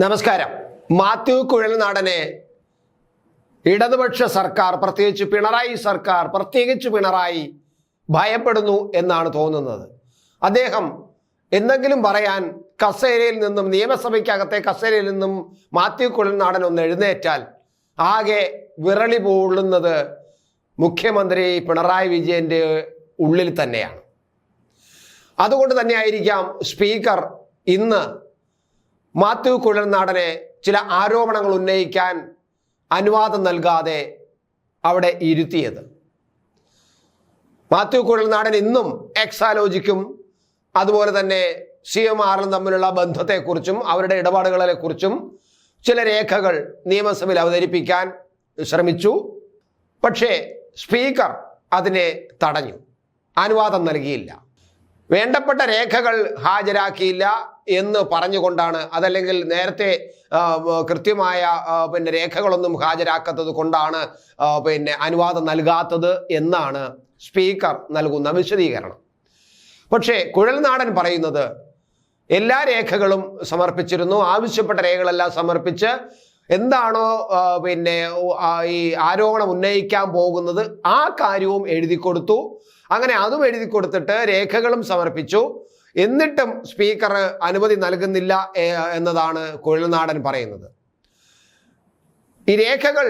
നമസ്കാരം. മാത്യു കുഴൽനാടനെ ഇടതുപക്ഷ സർക്കാർ പ്രത്യേകിച്ച് പിണറായി സർക്കാർ പ്രത്യേകിച്ച് പിണറായി ഭയപ്പെടുന്നു എന്നാണ് തോന്നുന്നത്. അദ്ദേഹം എന്തെങ്കിലും പറയാൻ കസേരയിൽ നിന്നും നിയമസഭയ്ക്കകത്തെ കസേരയിൽ നിന്നും മാത്യു കുഴൽനാടൻ ഒന്ന് എഴുന്നേറ്റാൽ ആകെ വിറളി പോളുന്നത് മുഖ്യമന്ത്രി പിണറായി വിജയന്റെ ഉള്ളിൽ തന്നെയാണ്. അതുകൊണ്ട് തന്നെയായിരിക്കാം സ്പീക്കർ ഇന്ന് മാത്യു കുഴൽനാടനെ ചില ആരോപണങ്ങൾ ഉന്നയിക്കാൻ അനുവാദം നൽകാതെ അവിടെ ഇരുത്തിയത്. മാത്യു കുഴൽനാടൻ ഇന്നും എക്സാലോജിക്കും അതുപോലെ തന്നെ സി എം ആറിലും തമ്മിലുള്ള ബന്ധത്തെക്കുറിച്ചും അവരുടെ ഇടപാടുകളെക്കുറിച്ചും ചില രേഖകൾ നിയമസഭയിൽ അവതരിപ്പിക്കാൻ ശ്രമിച്ചു. പക്ഷേ സ്പീക്കർ അതിനെ തടഞ്ഞു. അനുവാദം നൽകിയില്ല. വേണ്ടപ്പെട്ട രേഖകൾ ഹാജരാക്കിയില്ല എന്ന് പറഞ്ഞുകൊണ്ടാണ് അതല്ലെങ്കിൽ നേരത്തെ കൃത്യമായ പിന്നെ രേഖകളൊന്നും ഹാജരാക്കാത്തത് കൊണ്ടാണ് പിന്നെ അനുവാദം നൽകാത്തത് എന്നാണ് സ്പീക്കർ നൽകുന്ന വിശദീകരണം. പക്ഷേ കുഴൽനാടൻ പറയുന്നത് എല്ലാ രേഖകളും സമർപ്പിച്ചിരുന്നു ആവശ്യപ്പെട്ട രേഖകളെല്ലാം സമർപ്പിച്ച് എന്താണോ പിന്നെ ഈ ആരോപണം ഉന്നയിക്കാൻ പോകുന്നത് ആ കാര്യവും എഴുതി കൊടുത്തു. അങ്ങനെ അതും എഴുതി കൊടുത്തിട്ട് രേഖകളും സമർപ്പിച്ചു. എന്നിട്ടും സ്പീക്കർ അനുമതി നൽകുന്നില്ല എന്നതാണ് കുഴൽനാടൻ പറയുന്നത്. ഈ രേഖകൾ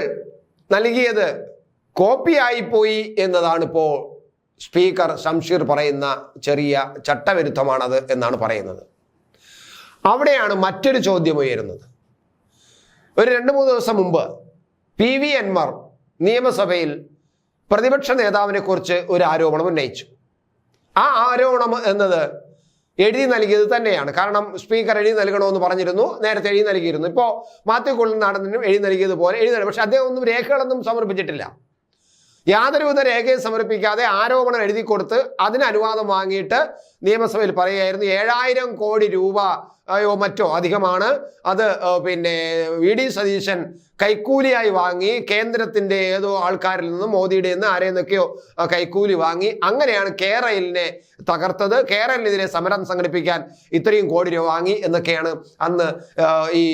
നൽകിയത് കോപ്പിയായിപ്പോയി എന്നതാണ് ഇപ്പോൾ സ്പീക്കർ ഷംഷീർ പറയുന്ന ചെറിയ ചട്ടവിരുദ്ധമാണത് എന്നാണ് പറയുന്നത്. അവിടെയാണ് മറ്റൊരു ചോദ്യം ഉയരുന്നത്. ഒരു രണ്ട് മൂന്ന് ദിവസം മുമ്പ് പി വി അൻവർ നിയമസഭയിൽ പ്രതിപക്ഷ നേതാവിനെ കുറിച്ച് ഒരു ആരോപണം ഉന്നയിച്ചു. ആ ആരോപണം എന്നത് എഴുതി നൽകിയത് തന്നെയാണ്. കാരണം സ്പീക്കർ എഴുതി നൽകണമെന്ന് പറഞ്ഞിരുന്നു നേരത്തെ എഴുതി നൽകിയിരുന്നു. ഇപ്പോൾ മാത്യു കൊള്ളുനാടനും എഴുതി നൽകിയതുപോലെ എഴുതി പക്ഷെ അദ്ദേഹം ഒന്നും രേഖകളൊന്നും സമർപ്പിച്ചിട്ടില്ല. യാതൊരുവിധ രേഖയും സമർപ്പിക്കാതെ ആരോപണം എഴുതി കൊടുത്ത് അതിന് അനുവാദം വാങ്ങിയിട്ട് നിയമസഭയിൽ പറയുകയായിരുന്നു ഏഴായിരം കോടി രൂപ അയോ മറ്റോ അധികമാണ്. അത് പിന്നെ വി ഡി സതീശൻ കൈക്കൂലിയായി വാങ്ങി കേന്ദ്രത്തിന്റെ ഏതോ ആൾക്കാരിൽ നിന്നും മോദിയുടെ നിന്ന് ആരെന്നൊക്കെയോ ആ, കൈക്കൂലി വാങ്ങി. അങ്ങനെയാണ് കേരളിനെ തകർത്തത്. കേരളിനെതിരെ സമരം സംഘടിപ്പിക്കാൻ ഇത്രയും കോടി രൂപ വാങ്ങി എന്നൊക്കെയാണ് അന്ന് ഈ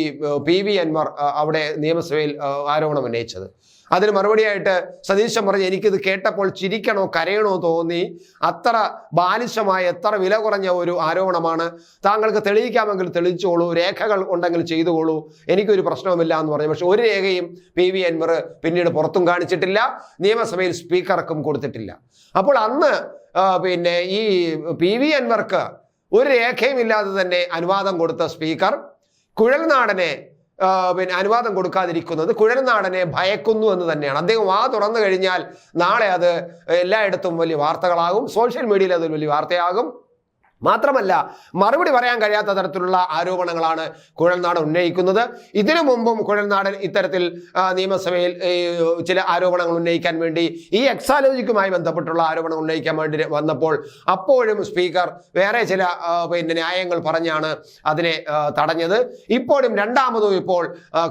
പി വി അൻവർ അവിടെ നിയമസഭയിൽ ആരോപണം ഉന്നയിച്ചത്. അതിന് മറുപടിയായിട്ട് സതീശൻ പറഞ്ഞു എനിക്കിത് കേട്ടപ്പോൾ ചിരിക്കണോ കരയണോ തോന്നി. അത്ര ബാലിശമായ എത്ര വില കുറഞ്ഞ ഒരു ആരോപണമാണ്. താങ്കൾക്ക് തെളിയിക്കാമെങ്കിൽ തെളിയിച്ചോളൂ രേഖകൾ ഉണ്ടെങ്കിൽ ചെയ്തുകൊള്ളൂ. എനിക്കൊരു പ്രശ്നവുമില്ല എന്ന് പറഞ്ഞു. പക്ഷെ ഒരു രേഖയും പി വി അൻവർ പിന്നീട് പുറത്തും കാണിച്ചിട്ടില്ല. നിയമസഭയിൽ സ്പീക്കർക്കും കൊടുത്തിട്ടില്ല. അപ്പോൾ അന്ന് പിന്നെ ഈ പി വി അൻവർക്ക് ഒരു രേഖയും ഇല്ലാതെ തന്നെ അനുവാദം കൊടുത്ത സ്പീക്കർ കുഴൽനാടനെ പിന്നെ അനുവാദം കൊടുക്കാതിരിക്കുന്നത് കുഴൽനാടനെ ഭയക്കുന്നു എന്ന് തന്നെയാണ്. അദ്ദേഹം വാ തുറന്നു കഴിഞ്ഞാൽ നാളെ അത് എല്ലായിടത്തും വലിയ വാർത്തകളാകും. സോഷ്യൽ മീഡിയയിൽ അത് വലിയ വാർത്തയാകും. മാത്രമല്ല മറുപടി പറയാൻ കഴിയാത്ത തരത്തിലുള്ള ആരോപണങ്ങളാണ് കുഴൽനാടൻ ഉന്നയിക്കുന്നത്. ഇതിനു മുമ്പും കുഴൽനാടൻ ഇത്തരത്തിൽ നിയമസഭയിൽ ചില ആരോപണങ്ങൾ ഉന്നയിക്കാൻ വേണ്ടി ഈ എക്സാലോജിക്കുമായി ബന്ധപ്പെട്ടുള്ള ആരോപണം ഉന്നയിക്കാൻ വേണ്ടി വന്നപ്പോൾ അപ്പോഴും സ്പീക്കർ വേറെ ചില പിന്നെ ന്യായങ്ങൾ പറഞ്ഞാണ് അതിനെ തടഞ്ഞത്. ഇപ്പോഴും രണ്ടാമതും ഇപ്പോൾ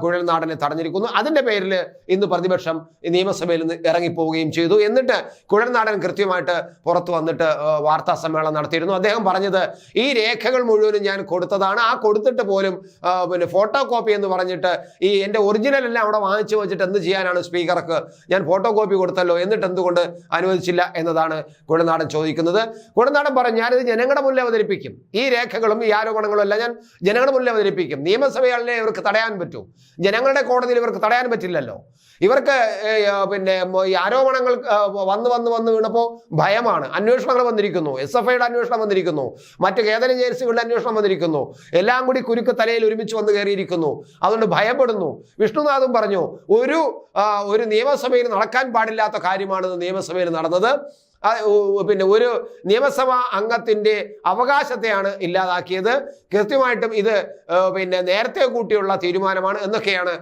കുഴൽനാടനെ തടഞ്ഞിരിക്കുന്നു. അതിന്റെ പേരിൽ ഇന്ന് പ്രതിപക്ഷം നിയമസഭയിൽ നിന്ന് ഇറങ്ങിപ്പോവുകയും ചെയ്തു. എന്നിട്ട് കുഴൽനാടൻ കൃത്യമായിട്ട് പുറത്തു വന്നിട്ട് വാർത്താ സമ്മേളനം നടത്തിയിരുന്നു. അദ്ദേഹം പറഞ്ഞത്. ഈ രേഖകൾ മുഴുവനും ഞാൻ കൊടുത്തതാണ്. ആ കൊടുത്തിട്ട് പോലും പിന്നെ ഫോട്ടോ കോപ്പി എന്ന് പറഞ്ഞിട്ട് ഈ എന്റെ ഒറിജിനൽ എല്ലാം അവിടെ വാങ്ങിച്ചു വെച്ചിട്ട് എന്ത് ചെയ്യാനാണ് സ്പീക്കർക്ക് ഞാൻ ഫോട്ടോ കോപ്പി കൊടുത്തല്ലോ. എന്നിട്ട് എന്തുകൊണ്ട് അനുവദിച്ചില്ല എന്നതാണ് കുഴനാടൻ ചോദിക്കുന്നത്. കുഴനാടൻ പറഞ്ഞു ഞാനിത് ജനങ്ങളുടെ മുന്നിൽ അവതരിപ്പിക്കും. ഈ രേഖകളും ഈ ആരോപണങ്ങളും എല്ലാം ഞാൻ ജനങ്ങളുടെ മുന്നിൽ അവതരിപ്പിക്കും. നിയമസഭകളിലെ ഇവർക്ക് തടയാൻ പറ്റൂ. ജനങ്ങളുടെ കോടതിയിൽ ഇവർക്ക് തടയാൻ പറ്റില്ലല്ലോ. ഇവർക്ക് പിന്നെ ഈ ആരോപണങ്ങൾ വന്ന് വന്ന് വന്ന് വീണപ്പോൾ ഭയമാണ്. അന്വേഷണങ്ങൾ വന്നിരിക്കുന്നു. എസ് എഫ് ഐയുടെ അന്വേഷണം വന്നിരിക്കുന്നു. മറ്റ് കേതന ഏജൻസികളുടെ അന്വേഷണം വന്നിരിക്കുന്നു. എല്ലാം കൂടി കുരുക്ക് തലയിൽ ഒരുമിച്ച് വന്ന് കയറിയിരിക്കുന്നു. അതുകൊണ്ട് ഭയപ്പെടുന്നു. വിഷ്ണുനാഥും പറഞ്ഞു ഒരു ഒരു നിയമസഭയിൽ നടക്കാൻ പാടില്ലാത്ത കാര്യമാണ് നിയമസഭയിൽ നടന്നത്. പിന്നെ ഒരു നിയമസഭാ അംഗത്തിന്റെ അവകാശത്തെയാണ് ഇല്ലാതാക്കിയത്. കൃത്യമായിട്ടും ഇത് പിന്നെ നേരത്തെ കൂട്ടിയുള്ള തീരുമാനമാണ് എന്നൊക്കെയാണ്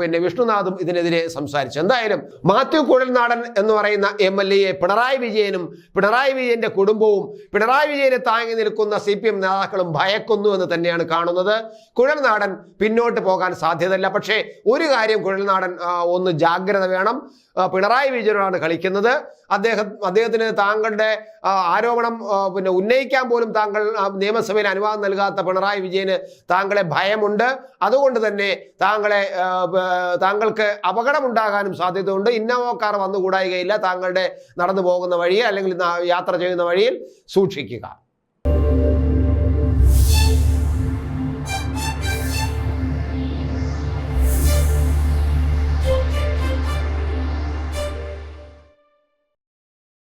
പിന്നെ വിഷ്ണുനാഥും ഇതിനെതിരെ സംസാരിച്ചത്. എന്തായാലും മാത്യു കുഴൽനാടൻ എന്ന് പറയുന്ന എം എൽ പിണറായി വിജയനും പിണറായി വിജയന്റെ കുടുംബവും പിണറായി വിജയനെ താങ്ങി നിൽക്കുന്ന സി പി എം നേതാക്കളും ഭയക്കുന്നു എന്ന് തന്നെയാണ് കാണുന്നത്. കുഴൽനാടൻ പിന്നോട്ട് പോകാൻ സാധ്യതയില്ല. പക്ഷേ ഒരു കാര്യം കുഴൽനാടൻ ഒന്ന് ജാഗ്രത വേണം. പിണറായി വിജയനോടാണ് കളിക്കുന്നത്. അദ്ദേഹം അദ്ദേഹത്തിന് താങ്കളുടെ ആരോപണം പിന്നെ ഉന്നയിക്കാൻ പോലും താങ്കൾ നിയമസഭയിൽ അനുവാദം നൽകാത്ത പിണറായി വിജയന് താങ്കളെ ഭയമുണ്ട്. അതുകൊണ്ട് തന്നെ താങ്കളെ താങ്കൾക്ക് അപകടമുണ്ടാകാനും സാധ്യതയുണ്ട്. ഇന്നോവോ കാർ വന്നുകൂടായികയില്ല താങ്കളുടെ നടന്നു പോകുന്ന വഴിയിൽ അല്ലെങ്കിൽ യാത്ര ചെയ്യുന്ന വഴിയിൽ സൂക്ഷിക്കുക.